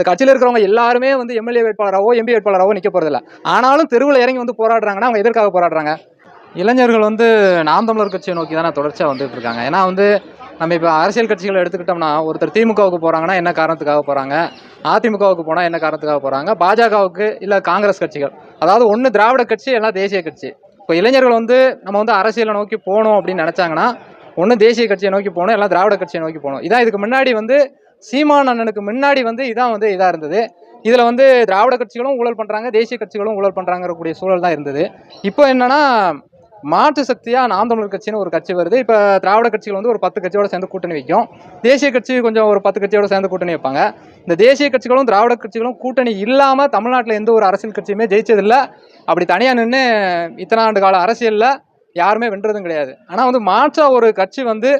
இந்த கட்சியில் இருக்கிறவங்க எல்லாருமே வந்து எம்எல்ஏ வேட்பாளராகவோ எம்பி வேட்பாளராகவோ நிற்க போகிறதில்ல ஆனாலும் தெருவில் இறங்கி வந்து போராடுறாங்கன்னா அவங்க எதற்காக போராடுறாங்க? இளைஞர்கள் வந்து நாம் தமிழர் கட்சியை நோக்கி தானே தொடர்ச்சியாக வந்துட்டு இருக்காங்க. ஏன்னா வந்து நம்ம இப்போ அரசியல் கட்சிகளை எடுத்துக்கிட்டோம்னா ஒருத்தர் திமுகவுக்கு போகிறாங்கன்னா என்ன காரணத்துக்காக போகிறாங்க அதிமுகவுக்கு போனால் என்ன காரணத்துக்காக போகிறாங்க பாஜகவுக்கு இல்லை காங்கிரஸ் கட்சிகள். அதாவது ஒன்று திராவிட கட்சி எல்லாம் தேசிய கட்சி. இப்போ இளைஞர்கள் வந்து நம்ம வந்து அரசியலை நோக்கி போகணும் அப்படின்னு நினச்சாங்கன்னா ஒன்று தேசிய கட்சியை நோக்கி போகணும் எல்லாம் திராவிட கட்சியை நோக்கி போகணும். இதான் இதுக்கு முன்னாடி வந்து சீமான் அண்ணனுக்கு முன்னாடி வந்து இதான் வந்து இதாக இருந்தது. இதில் வந்து திராவிட கட்சிகளும் ஊழல் பண்ணுறாங்க தேசிய கட்சிகளும் ஊழல் பண்ணுறாங்கக்கூடிய சூழல் தான் இருந்தது. இப்போ என்னன்னா மாற்று சக்தியாக நாம் தமிழர் கட்சின்னு ஒரு கட்சி வருது. இப்போ திராவிட கட்சிகள் வந்து ஒரு பத்து கட்சியோட சேர்ந்து கூட்டணி வைக்கும். தேசிய கட்சி கொஞ்சம் ஒரு பத்து கட்சியோட சேர்ந்து கூட்டணி வைப்பாங்க. இந்த தேசிய கட்சிகளும் திராவிட கட்சிகளும் கூட்டணி இல்லாமல் தமிழ்நாட்டில் எந்த ஒரு அரசியல் கட்சியுமே ஜெயிச்சதில்லை. அப்படி தனியாக நின்று இத்தனை ஆண்டு கால அரசியலில் யாருமே வென்றதும் கிடையாது. ஆனால் வந்து மாற்ற ஒரு கட்சி வந்து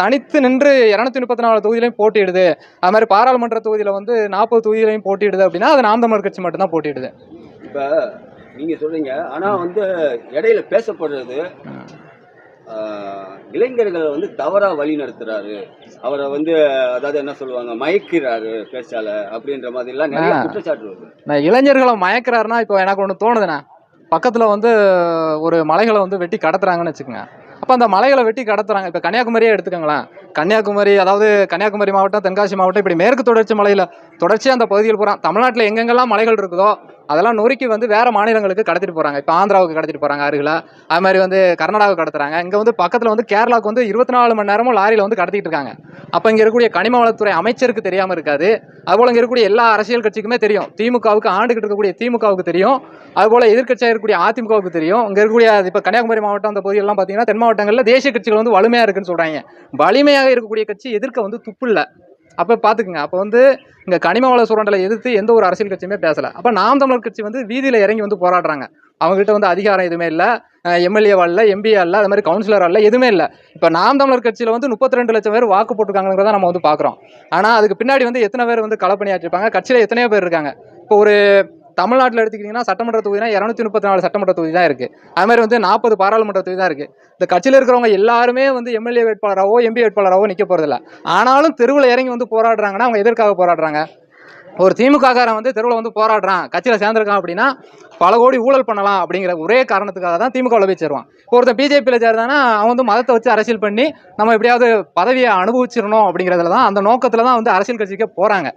தனித்து நின்று இரநூத்தி முப்பத்தி நாலு தொகுதியிலையும் போட்டியிடுது. அது மாதிரி பாராளுமன்ற தொகுதியில் வந்து நாற்பது தொகுதியிலையும் போட்டியிடுது அப்படின்னா அது நாம் தமிழர் கட்சி மட்டும்தான் போட்டியிடுது. இப்போ நீங்க சொல்றீங்க ஆனா வந்து இடையில பேசப்படுறது இளைஞர்களை வந்து தவறா வழி நடத்துறாரு. அவரை வந்து அதாவது என்ன சொல்லுவாங்க மயக்கிறாரு பேச்சால அப்படின்ற மாதிரி எல்லாம் நிறைய. குற்றச்சாட்டு வருது. நான் இளைஞர்களை மயக்கிறாருன்னா இப்போ எனக்கு ஒன்று தோணுதுண்ணே. பக்கத்தில் வந்து ஒரு மலைகளை வந்து வெட்டி கடத்துறாங்கன்னு வச்சுக்கோங்க. அப்போ அந்த மலைகளை வெட்டி கடத்துறாங்க. இப்போ கன்னியாகுமரியே எடுத்துக்கோங்களேன். கன்னியாகுமரி அதாவது கன்னியாகுமரி மாவட்டம் தென்காசி மாவட்டம் இப்படி மேற்கு தொடர்ச்சி மலையில் தொடர்ச்சியாக அந்த பகுதியில் போகிறான் தமிழ்நாட்டில் எங்கெங்கெல்லாம் மலைகள் இருக்குதோ அதெல்லாம் நொறுக்கி வந்து வேறு மாநிலங்களுக்கு கடத்திட்டு போகிறாங்க இப்போ ஆந்திராவுக்கு கடத்திட்டு போகிறாங்க அருகில். அது மாதிரி வந்து கர்நாடகாவுக்கு கடத்துறாங்க. இங்கே வந்து பக்கத்தில் வந்து கேரளாவுக்கு வந்து இருபத்தி நாலு மணி நேரமும் லாரியில் வந்து கடத்திட்டு இருக்காங்க. அப்போ இங்கே இருக்கக்கூடிய கனிம வளத்துறை அமைச்சருக்கு தெரியாமல் இருக்காது. அதுபோல் இங்கே இருக்கக்கூடிய எல்லா அரசியல் கட்சிக்குமே தெரியும். திமுகவுக்கு ஆண்டுகிட்டு இருக்கக்கூடிய திமுகவுக்கு தெரியும். அதுபோல் எதிர்கட்சியாக இருக்கக்கூடிய அதிமுகவுக்கு தெரியும். இங்கே இருக்கக்கூடிய இப்போ கன்னியாகுமரி மாவட்டம் அந்த பகுதியெல்லாம் பார்த்தீங்கன்னா தென் மாவட்டங்களில் தேசிய கட்சிகள் வந்து வலிமையாக இருக்குன்னு சொல்கிறாங்க வலிமையாக இருக்கக்கூடிய கட்சி எதிர்க்க வந்து துப்பு இல்லை. அப்போ பார்த்துக்குங்க அப்போ வந்து இங்கே கனிம வள சுரண்டலை எதிர்த்து எந்த ஒரு அரசியல் கட்சியுமே பேசலை. அப்போ நாம் தமிழர் கட்சி வந்து வீதியில் இறங்கி வந்து போராடுறாங்க. அவங்ககிட்ட வந்து அதிகாரம் எதுவுமே இல்லை. எம்எல்ஏ இல்லை எம்பிஏ ஆரல அது மாதிரி கவுன்சிலர் இல்லை எதுவுமே இல்லை. இப்போ நாம் தமிழர் கட்சியில் வந்து முப்பத்தி ரெண்டு லட்சம் பேர் வாக்கு போட்டிருக்காங்கிறத நம்ம வந்து பார்க்குறோம் ஆனால் அதுக்கு பின்னாடி வந்து எத்தனை பேர் வந்து களப்பணியாற்றிருப்பாங்க? கட்சியில் எத்தனையோ பேர் இருக்காங்க. இப்போ ஒரு தமிழ்நாட்டில் எடுத்துக்கிட்டிங்கன்னா சட்டமன்ற தொகுதினா இரநூத்தி முப்பத்தி நாலு சட்டமன்ற தொகுதி தான் இருக்குது அது மாதிரி வந்து நாற்பது பாராளுமன்ற தொகுதி தான் இருக்குது இந்த கட்சியில் இருக்கிறவங்க எல்லாருமே வந்து எம்எல்ஏ வேட்பாளராகவோ எம்பி வேட்பாளராகவோ நிற்க போகிறதில்ல ஆனாலும் தெருவில் இறங்கி வந்து போராடுறாங்கன்னா அவங்க எதற்காக போராடுறாங்க? ஒரு திமுககாரன் வந்து தெருவில் வந்து போராடுறான் கட்சியில் சேர்ந்துருக்கான் அப்படின்னா பல கோடி ஊழல் பண்ணலாம் அப்படிங்கிற ஒரே காரணத்துக்காக தான் திமுகவில் போய் சேருவான். இப்போ ஒருத்தன் பிஜேபியில் சேர்ந்தானா அவன் வந்து மதத்தை வச்சு அரசியல் பண்ணி நம்ம எப்படியாவது பதவியை அனுபவிச்சிடணும் அப்படிங்கிறதுல தான் அந்த நோக்கத்தில் தான் வந்து அரசியல் கட்சிக்கே போகிறாங்க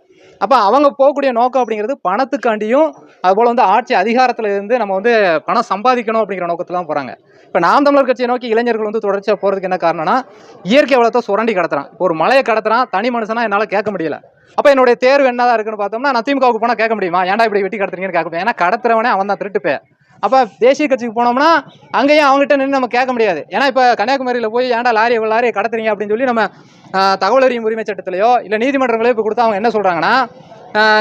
அப்போ அவங்க போகக்கூடிய நோக்கம் அப்படிங்கிறது பணத்துக்காண்டியும் அதுபோல் வந்து ஆட்சி அதிகாரத்தில் இருந்து நம்ம வந்து பணம் சம்பாதிக்கணும் அப்படிங்கிற நோக்கத்தில் தான் போகிறாங்க இப்போ நாம் தமிழர் கட்சியை நோக்கி இளைஞர்கள் வந்து தொடர்ச்சியாக போகிறதுக்கு என்ன காரணம்னா இயற்கை வளத்தை சுரண்டி கடத்துறான். இப்போ ஒரு மலையை கடத்துறான் தனி மனுஷனா என்னால் கேட்க முடியல. அப்போ என்னுடைய தேர்வு என்னதான் இருக்குன்னு பார்த்தோம்னா நான் திமுகவுக்கு போனால் கேட்க முடியுமா? ஏன்டா இப்படி வெட்டி கடத்துறீங்கன்னு கேட்க முடியும். ஏன்னா கடத்துறவனே அவன் தான் திருட்டு அப்போ தேசிய கட்சிக்கு போனோம்னா அங்கேயும் அவங்ககிட்ட நின்று நம்ம கேட்க முடியாது. ஏன்னா இப்போ கன்னியாகுமரியில் போய் ஏன்டா லாரி எவ்வளோ லாரியை கடத்துறீங்க? அப்படின்னு சொல்லி நம்ம தகவல் அறியும் உரிமை சட்டத்திலையோ இல்லை நீதிமன்றங்களோ இப்போ கொடுத்தா அவங்க என்ன சொல்கிறாங்கன்னா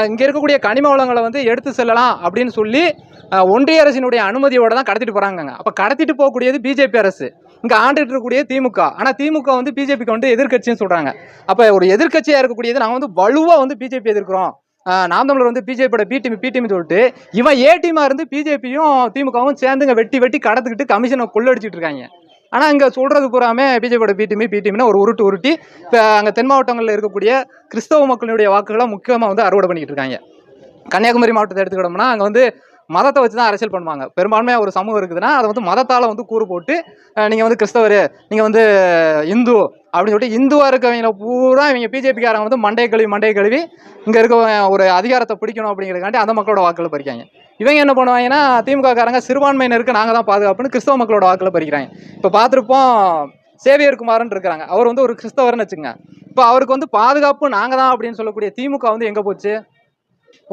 இங்கே இருக்கக்கூடிய கனிம வளங்களை வந்து எடுத்து செல்லலாம் அப்படின்னு சொல்லி ஒன்றிய அரசினுடைய அனுமதியோடு தான் கடத்திட்டு போகிறாங்க அப்போ கடத்திட்டு போகக்கூடியது பிஜேபி அரசு. இங்கே ஆண்டுகிட்டு இருக்கக்கூடிய திமுக. ஆனால் திமுக வந்து பிஜேபிக்கு வந்து எதிர்க்கட்சின்னு சொல்கிறாங்க அப்போ ஒரு எதிர்க்கட்சியாக இருக்கக்கூடியது நாங்கள் வந்து வலுவாக வந்து பிஜேபி எதிர்க்கிறோம். நாம் தமிழர் வந்து பிஜேபியோட பி டீம் பி டீம் சொல்லிட்டு இவன் ஏ டீமாக இருந்து பிஜேபியும் திமுகவும் சேர்ந்துங்க வெட்டி வெட்டி கடத்துக்கிட்டு கமிஷனை கொள்ளடிச்சிட்டு இருக்காங்க ஆனால் இங்கே சொல்கிறது பூராமே பிஜேபியோட பி டீம் பி ஒரு உருட்டு உருட்டி இப்போ அங்கே தென் மாவட்டங்களில் இருக்கக்கூடிய கிறிஸ்தவ மக்களுடைய வாக்குகளை முக்கியமாக வந்து அறுவடை பண்ணிக்கிட்டு இருக்காங்க கன்னியாகுமரி மாவட்டத்தை எடுத்துக்கிட்டோம்னா அங்கே வந்து மதத்தை வச்சு தான் அரசியல் பண்ணுவாங்க. பெரும்பான்மையாக ஒரு சமூகம் இருக்குதுன்னா அதை வந்து மதத்தால் வந்து கூறு போட்டு நீங்கள் வந்து கிறிஸ்தவர் நீங்கள் வந்து இந்து அப்படின்னு சொல்லிட்டு இந்துவாக இருக்கவங்கள பூரா இவங்க பிஜேபிக்காரங்க வந்து மண்டை கழுவி மண்டை கழுவி இங்கே இருக்க ஒரு அதிகாரத்தை பிடிக்கணும் அப்படிங்கிறதுக்காண்டி அந்த மக்களோட வாக்களை பறிக்காங்க. இவங்க என்ன பண்ணுவாங்கன்னா திமுகக்காரங்க சிறுபான்மையினருக்கு நாங்கள் தான் பாதுகாப்புன்னு கிறிஸ்தவ மக்களோட வாக்களை பறிக்கிறாங்க. இப்போ பார்த்துருப்போம் சேவியர் குமார்னு இருக்கிறாங்க. அவர் வந்து ஒரு கிறிஸ்தவர்னு வச்சுங்க இப்போ அவருக்கு வந்து பாதுகாப்பு நாங்கள் தான் அப்படின்னு சொல்லக்கூடிய திமுக வந்து எங்கே போச்சு?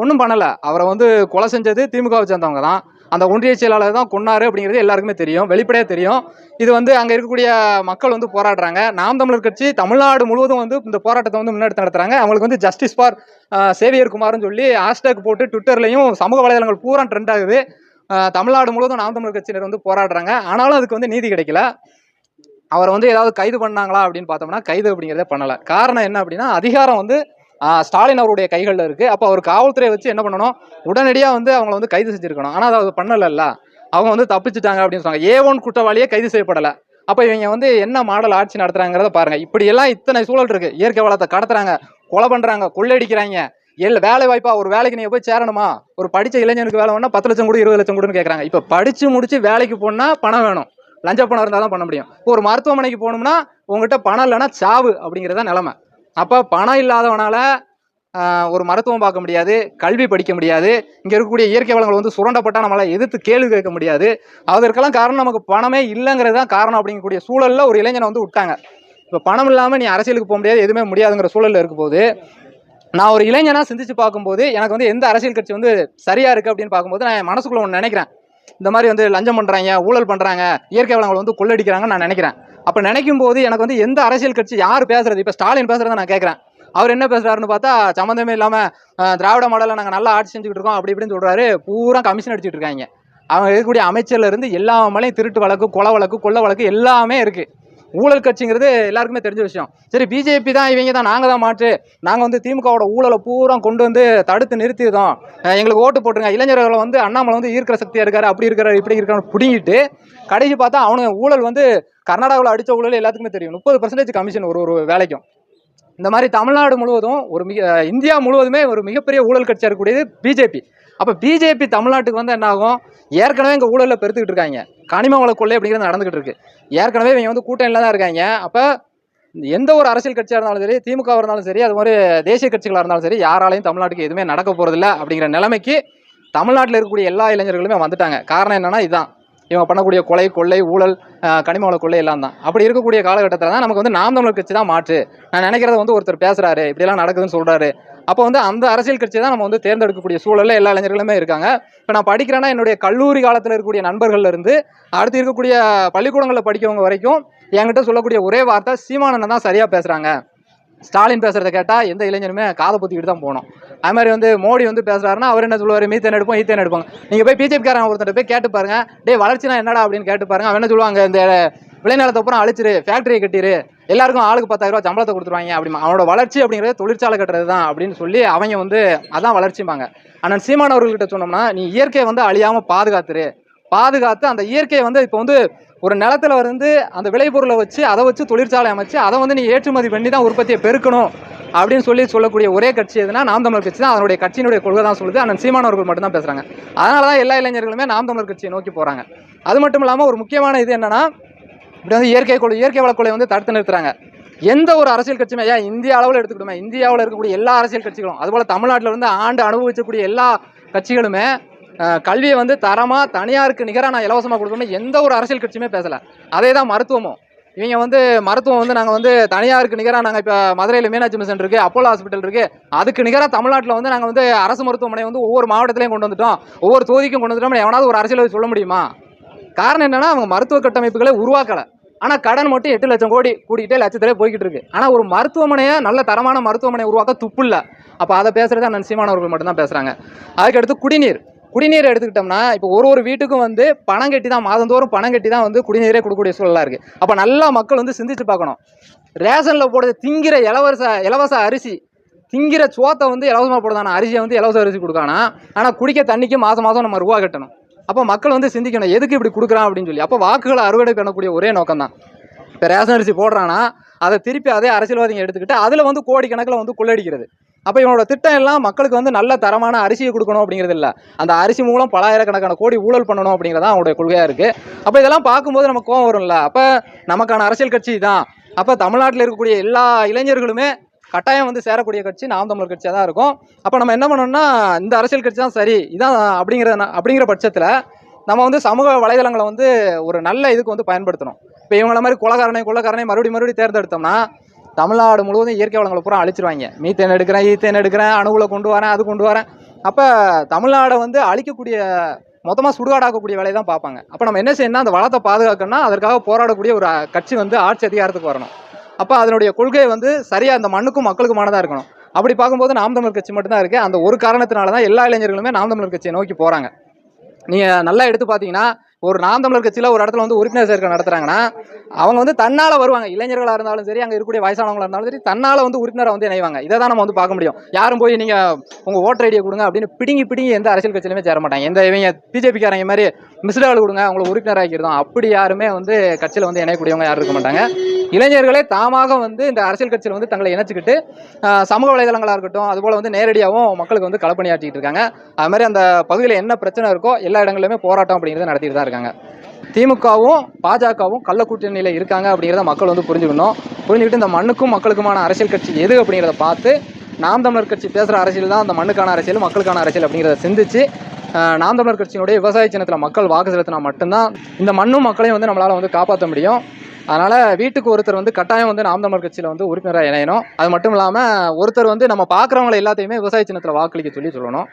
ஒன்றும் பண்ணலை. அவரை வந்து கொலை செஞ்சது திமுகவை சேர்ந்தவங்க தான். அந்த ஒன்றிய செயலாளர் தான் கொன்னாரு அப்படிங்கிறது எல்லாருக்குமே தெரியும். வெளிப்படையாக தெரியும். இது வந்து அங்கே இருக்கக்கூடிய மக்கள் வந்து போராடுறாங்க. நாம் தமிழர் கட்சி தமிழ்நாடு முழுவதும் வந்து இந்த போராட்டத்தை வந்து முன்னெடுத்து நடத்துறாங்க. அவங்களுக்கு வந்து ஜஸ்டிஸ் ஃபார் சேவியர் குமார்னு சொல்லி ஹேஷ்டேக் போட்டு ட்விட்டர்லையும் சமூக வலைதளங்கள் பூரா ட்ரெண்ட் ஆகுது. தமிழ்நாடு முழுவதும் நாம் தமிழர் கட்சியினர் வந்து போராடுறாங்க. ஆனாலும் அதுக்கு வந்து நீதி கிடைக்கல. அவரை வந்து ஏதாவது கைது பண்ணாங்களா அப்படின்னு பார்த்தோம்னா கைது அப்படிங்கிறதே பண்ணலை. காரணம் என்ன அப்படின்னா அதிகாரம் வந்து ஸ்டாலின் அவருடைய கைகளில் இருக்குது அப்போ அவர் காவல்துறையை வச்சு என்ன பண்ணணும்? உடனடியாக வந்து அவங்கள வந்து கைது செஞ்சுருக்கணும். ஆனால் அதை பண்ணலைல்ல. அவங்க வந்து தப்பிச்சிட்டாங்க அப்படின்னு சொன்னாங்க. ஏ ஒன் குற்றவாளியே கைது செய்யப்படலை. அப்போ இவங்க வந்து என்ன மாடல் ஆட்சி நடத்துறாங்கிறத பாருங்கள் இப்படியெல்லாம் இத்தனை சூழல் இருக்குது இயற்கை வளத்தை கடத்துறாங்க கொலை பண்ணுறாங்க கொள்ளையடிக்கிறாங்க. எல் வேலை வாய்ப்பா ஒரு வேலைக்கு நீங்கள் போய் சேரணுமா? ஒரு படித்த இளைஞனுக்கு வேலை வேணா பத்து லட்சம் கூட இருபது லட்சம் கூடன்னு கேட்குறாங்க இப்போ படித்து முடிச்சு வேலைக்கு போனால் பணம் வேணும். லஞ்ச பணம் இருந்தால் தான் பண்ண முடியும். இப்போ ஒரு மருத்துவமனைக்கு போகணும்னா உங்ககிட்ட பணம் இல்லைன்னா சாவு அப்படிங்கிறத நிலமை. அப்போ பணம் இல்லாதவனால் ஒரு மருத்துவம் பார்க்க முடியாது கல்வி படிக்க முடியாது இங்கே இருக்கக்கூடிய இயற்கை வளங்கள் வந்து சுரண்டப்பட்டால் நம்மளால் எதிர்த்து கேள்வி கேட்க முடியாது. அதற்கெல்லாம் காரணம் நமக்கு பணமே இல்லைங்கிறது தான் காரணம் அப்படிங்கக்கூடிய சூழலில் ஒரு இளைஞனை வந்து விட்டாங்க. இப்போ பணம் இல்லாமல் நீ அரசியலுக்கு போக முடியாது எதுவுமே முடியாதுங்கிற சூழலில் இருக்கும்போது நான் ஒரு இளைஞனாக சிந்திச்சு பார்க்கும்போது எனக்கு வந்து எந்த அரசியல் கட்சி வந்து சரியாக இருக்குது அப்படின்னு பார்க்கும்போது நான் என் ஒன்று நினைக்கிறேன். இந்த மாதிரி வந்து லஞ்சம் பண்ணுறாங்க ஊழல் பண்ணுறாங்க இயற்கை வளங்களை வந்து கொள்ளடிக்கிறாங்கன்னு நான் நினைக்கிறேன். அப்போ நினைக்கும் போது எனக்கு வந்து எந்த அரசியல் கட்சி யார் பேசுறது? இப்போ ஸ்டாலின் பேசுறத நான் கேட்குறேன். அவர் என்ன பேசுறாருன்னு பார்த்தா சம்மந்தமே இல்லாமல் திராவிட மாடலில் நாங்கள் நல்லா ஆட்சி செஞ்சுக்கிட்டு இருக்கோம் அப்படி இப்படின்னு சொல்கிறாரு பூரா கமிஷன் அடிச்சிட்டு இருக்காங்க. அவங்க இருக்கக்கூடிய அமைச்சர்ல இருந்து எல்லா மலையும் திருட்டு வழக்கு கொலை வழக்கு கொள்ள வழக்கு எல்லாமே இருக்கு. ஊழல் கட்சிங்கிறது எல்லாருக்குமே தெரிஞ்ச விஷயம். சரி பிஜேபி தான் இவங்க தான் நாங்கள் தான் மாற்று. நாங்கள் வந்து திமுகவோட ஊழலை பூரா கொண்டு வந்து தடுத்து நிறுத்திடுதோம் எங்களுக்கு ஓட்டு போட்டுருங்க இளைஞர்களை வந்து அண்ணாமலை வந்து ஈர்க்கிற சக்தியாக இருக்காரு அப்படி இருக்காரு இப்படி இருக்காரு பிடிங்கிட்டு கடைசி பார்த்தா அவனுங்க ஊழல் வந்து கர்நாடகாவில் அடித்த எல்லாத்துக்குமே தெரியும். முப்பது பர்சன்டேஜ் கமிஷன் ஒரு ஒரு வேலைக்கும். இந்த மாதிரி தமிழ்நாடு முழுவதும் ஒரு மிக இந்தியா முழுவதுமே ஒரு மிகப்பெரிய ஊழல் கட்சியாக இருக்கக்கூடியது பிஜேபி அப்போ பிஜேபி தமிழ்நாட்டுக்கு வந்து என்னாகும் ஏற்கனவே இங்கே ஊழலில் பெருத்துக்கிட்டு இருக்காங்க. கனிம வள கொள்ளை அப்படிங்கிறது நடந்துகிட்டு இருக்கு. ஏற்கனவே இவங்க வந்து கூட்டணியில் தான் இருக்காங்க. அப்போ எந்த ஒரு அரசியல் கட்சியாக இருந்தாலும் சரி திமுக இருந்தாலும் சரி அது மாதிரி தேசிய கட்சிகளாக இருந்தாலும் சரி யாராலையும் தமிழ்நாட்டுக்கு எதுவுமே நடக்க போகிறதில்ல அப்படிங்கிற நிலைமைக்கு தமிழ்நாட்டில் இருக்கக்கூடிய எல்லா இளைஞர்களுமே வந்துட்டாங்க. காரணம் என்னென்னா இதுதான் இவங்க பண்ணக்கூடிய கொலை கொள்ளை ஊழல் கனிமவள கனிம வள கொள்ளை எல்லாம் தான். அப்படி இருக்கக்கூடிய காலகட்டத்தில் தான் நமக்கு வந்து நாம் தமிழர் கட்சி தான் மாற்று. நான் நினைக்கிறத வந்து ஒருத்தர் பேசுகிறாரு இப்படிலாம் நடக்குதுன்னு சொல்கிறாரு அப்போ வந்து அந்த அரசியல் கட்சி தான் நம்ம வந்து தேர்ந்தெடுக்கக்கூடிய சூழலில் எல்லா இளைஞர்களுமே இருக்காங்க. இப்போ நான் படிக்கிறேன்னா என்னுடைய கல்லூரி காலத்தில் இருக்கக்கூடிய நண்பர்கள்லேருந்து அடுத்து இருக்கக்கூடிய பள்ளிக்கூடங்களில் படிக்கிறவங்க வரைக்கும் என்கிட்ட சொல்லக்கூடிய ஒரே வார்த்தை சீமானண்ணன் தான் சரியாக பேசுகிறாங்க ஸ்டாலின் பேசுகிறத கேட்டால் எந்த இளைஞருமே காதை பொத்திக்கிட்டு தான் போகணும். அது மாதிரி வந்து மோடி வந்து பேசுறாருன்னா அவர் என்ன சொல்லுவார்? மீத்தேன் எடுப்போம் ஈத்தேன் எடுப்பாங்க நீங்கள் போய் பிஜேபிக்காரன் ஒருத்தர் போய் கேட்டு பாருங்க. டேய் வளர்ச்சினா என்னடா அப்படின்னு கேட்டு பாருங்க. அவன் என்ன சொல்லுவாங்க? இந்த விளைநிலத்தை அப்புறம் அழிச்சிரு ஃபேக்டரியை கட்டிரு. எல்லாருக்கும் ஆளுக்கு பத்தாயிரம் ரூபா சம்பளத்தை கொடுத்துருவாங்க அப்படி அவனோட வளர்ச்சி அப்படிங்கிறது தொழிற்சாலை கட்டுறது தான் அப்படின்னு சொல்லி அவங்க வந்து அதான் வளர்ச்சிம்பாங்க. ஆனால் சீமானவர்கள்கிட்ட சொன்னோம்னா நீ இயற்கையை வந்து அழியாமல் பாதுகாத்துரு. பாதுகாத்து அந்த இயற்கையை வந்து இப்போ வந்து ஒரு நிலத்துல வந்து அந்த விளைபொருளை வச்சு அதை வச்சு தொழிற்சாலை அமைச்சு அதை வந்து நீ ஏற்றுமதி பண்ணி தான் உற்பத்தியை பெருக்கணும் அப்படின்னு சொல்லி சொல்லக்கூடிய ஒரே கட்சி எதுனா நாம் தமிழர் கட்சி தான். அதனுடைய கட்சியினுடைய கொள்கை தான் சொல்லுது. ஆனால் சீமானவர்கள் மட்டும் மட்டும்தான் பேசுகிறாங்க அதனால தான் எல்லா இளைஞர்களுமே நாம் தமிழர் கட்சியை நோக்கி போகிறாங்க அது மட்டும் இல்லாமல் ஒரு முக்கியமான இது என்னன்னா இப்படி வந்து இயற்கை கொலை இயற்கை வளக்கொலை வந்து தடுத்து நிறுத்துறாங்க. எந்த ஒரு அரசியல் கட்சியுமே ஏன் இந்திய அளவில் எடுத்துக்கிட்டோமே இந்தியாவில் இருக்கக்கூடிய எல்லா அரசியல் கட்சிகளும் அதுபோல் தமிழ்நாட்டில் வந்து ஆண்டு அனுபவிச்சக்கூடிய எல்லா கட்சிகளுமே கல்வியை வந்து தரமாக தனியாருக்கு நிகராக நான் இலவசமாக கொடுக்கணும்னு எந்த ஒரு அரசியல் கட்சியுமே பேசலை. அதே தான் மருத்துவமும். இவங்க வந்து மருத்துவம் வந்து நாங்கள் வந்து தனியாருக்கு நிகராக நாங்கள் இப்போ மதுரையில் மீனாட்சி மிஷன் இருக்குது அப்போலோ ஹாஸ்பிட்டல் இருக்குது அதுக்கு நிகராக தமிழ்நாட்டில் வந்து நாங்கள் வந்து அரசு மருத்துவமனை வந்து ஒவ்வொரு மாவட்டத்திலையும் கொண்டு வந்துட்டோம். ஒவ்வொரு தொகுதிக்கும் கொண்டு வந்துட்டோம் எவனாவது ஒரு அரசியல் சொல்ல முடியுமா? காரணம் என்னென்னா அவங்க மருத்துவ கட்டமைப்புகளை உருவாக்கலை. ஆனால் கடன் மட்டும் எட்டு லட்சம் கோடி கூட்டிகிட்டே லட்சத்திலே போய்கிட்டு இருக்கு. ஆனால் ஒரு மருத்துவமனையை நல்ல தரமான மருத்துவமனையை உருவாக்க துப்பு இல்லை. அப்போ அதை பேசுகிறது அண்ணன் சீமானவர்கள் மட்டும்தான் பேசுகிறாங்க அதுக்கடுத்து குடிநீர். குடிநீர் எடுத்துக்கிட்டோம்னா இப்போ ஒரு ஒரு வீட்டுக்கும் வந்து பணம் கட்டி தான் மாதந்தோறும் பணம் கட்டி தான் வந்து குடிநீரே கொடுக்கக்கூடிய சூழலாக இருக்குது அப்போ நல்லா மக்கள் வந்து சிந்திச்சு பார்க்கணும். ரேஷனில் போடுறது திங்கிற இலவச இலவச அரிசி திங்கிற சோத்தை வந்து இலவசமாக போடுதானா அரிசியை வந்து இலவச அரிசி கொடுக்கானா? ஆனால் குடிக்க தண்ணிக்கு மாதம் மாதம் நம்ம ரூபா கட்டணும். அப்போ மக்கள் வந்து சிந்திக்கணும் எதுக்கு இப்படி கொடுக்குறான் அப்படின்னு சொல்லி. அப்போ வாக்குகளை அறுவடை பண்ணக்கூடிய ஒரே நோக்கம் தான் இப்போ ரேஷன் அரிசி போடுறான்னா அதை திருப்பி அதே அரசியல்வாதிங்க எடுத்துக்கிட்டு அதில் வந்து கோடிக்கணக்கில் வந்து கொள்ளடிக்கிறது. அப்போ இவனோட திட்டம் எல்லாம் மக்களுக்கு வந்து நல்ல தரமான அரிசியை கொடுக்கணும் அப்படிங்கிறது இல்லை. அந்த அரிசி மூலம் பலாயிரக்கணக்கான கோடி ஊழல் பண்ணணும் அப்படிங்கிறதா அவனுடைய கொள்கையாக இருக்குது அப்போ இதெல்லாம் பார்க்கும்போது நமக்கு கோவம் வரும்ல. அப்போ நமக்கான அரசியல் கட்சி தான் அப்போ தமிழ்நாட்டில் இருக்கக்கூடிய எல்லா இளைஞர்களுமே கட்டாயம் வந்து சேரக்கூடிய கட்சி நாம் தமிழர் கட்சியாக தான் இருக்கும். அப்போ நம்ம என்ன பண்ணோம்னா இந்த அரசியல் கட்சி தான் சரி இதான் அப்படிங்கிற அப்படிங்கிற பட்சத்தில் நம்ம வந்து சமூக வலைதளங்களை வந்து ஒரு நல்ல இதுக்கு வந்து பயன்படுத்தணும். இப்போ இவங்கள மாதிரி குலகாரனை குலகாரனை மறுபடியும் மறுபடியும் தேர்ந்தெடுத்தோம்னா தமிழ்நாடு முழுவதும் இயற்கை வளங்களை பூரா அழிச்சிருவாங்க. மீத்தேன் எடுக்கிறேன் ஈத்தேன் எடுக்கிறேன் அணுகுல கொண்டு வரேன் அது கொண்டு வரேன். அப்போ தமிழ்நாடை வந்து அழிக்கக்கூடிய மொத்தமாக சுடுகாடாக்கக்கூடிய வேலையை தான் பார்ப்பாங்க. அப்போ நம்ம என்ன செய்யணும்னா அந்த வளத்தை பாதுகாக்கணும்னா அதற்காக போராடக்கூடிய ஒரு கட்சி வந்து ஆட்சி அதிகாரத்துக்கு வரணும். அப்போ அதனுடைய கொள்கை வந்து சரியாக அந்த மண்ணுக்கும் மக்களுக்குமானதாக இருக்கணும். அப்படி பார்க்கும்போது நாம் தமிழர் கட்சி மட்டும்தான் இருக்குது அந்த ஒரு காரணத்தினால தான் எல்லா இளைஞர்களுமே நாம் தமிழர் கட்சியை நோக்கி போகிறாங்க நீங்கள் நல்லா எடுத்து பார்த்தீங்கன்னா ஒரு நாம் தமிழர் கட்சியில் ஒரு இடத்துல வந்து உறுப்பினர் சேர்க்கை நடத்துகிறாங்கன்னா அவங்க வந்து தன்னால் வருவாங்க. இளைஞர்களாக இருந்தாலும் சரி அங்கே இருக்கக்கூடிய வயசானவங்களாக இருந்தாலும் சரி தன்னால் வந்து உறுப்பினரை வந்து இணைவாங்க. இதை தான் நம்ம வந்து பார்க்க முடியும். யாரும் போய் நீங்கள் உங்கள் ஓட்டர் ஐடியை கொடுங்க அப்படின்னு பிடிங்கி பிடிங்கி எந்த அரசியல் கட்சியிலுமே சேர மாட்டாங்க. எந்த இவங்க பிஜேபிக்காரங்க மாதிரி மிஸ்டால் கொடுங்க அவங்கள உறுப்பினர் ஆக்கிருந்தோம் அப்படி யாருமே வந்து கட்சியில் வந்து இணையக்கூடியவங்க யாரும் இருக்க மாட்டாங்க. இளைஞர்களே தாமாக வந்து இந்த அரசியல் கட்சியில் வந்து தங்களை இணைச்சிக்கிட்டு சமூக வலைதளங்களாக இருக்கட்டும் அதுபோல் வந்து நேரடியாகவும் மக்களுக்கு வந்து களப்பணியாற்றிட்டு இருக்காங்க. அது மாதிரி அந்த பகுதியில் என்ன பிரச்சனை இருக்கோ எல்லா இடங்களிலுமே போராட்டம் அப்படிங்கிறத நடத்திட்டு தான் இருக்காங்க. திமுகவும் பாஜகவும் கள்ள கூட்டணியில் இருக்காங்க அப்படிங்கிறத மக்கள் வந்து புரிஞ்சுக்கணும். புரிஞ்சுக்கிட்டு இந்த மண்ணுக்கும் மக்களுக்குமான அரசியல் கட்சி எது அப்படிங்கிறத பார்த்து நாம் தமிழர் கட்சி பேசுகிற அரசியல் தான் அந்த மண்ணுக்கான அரசியல் மக்களுக்கான அரசியல் அப்படிங்கிறத சிந்திச்சு நாம் தமிழர் கட்சியினுடைய விவசாய சின்னத்தில் மக்கள் வாக்கு செலுத்தினா மட்டும்தான் இந்த மண்ணும் மக்களையும் வந்து நம்மளால் வந்து காப்பாற்ற முடியும். அதனால் வீட்டுக்கு ஒருத்தர் வந்து கட்டாயம் வந்து நாம் தமிழர் கட்சியில் வந்து உறுப்பினராக இணையணும். அது மட்டும் இல்லாமல் ஒருத்தர் வந்து நம்ம பார்க்குறவங்களை எல்லாத்தையுமே விவசாய சின்னத்தில் வாக்களிக்க சொல்லி சொல்லணும்.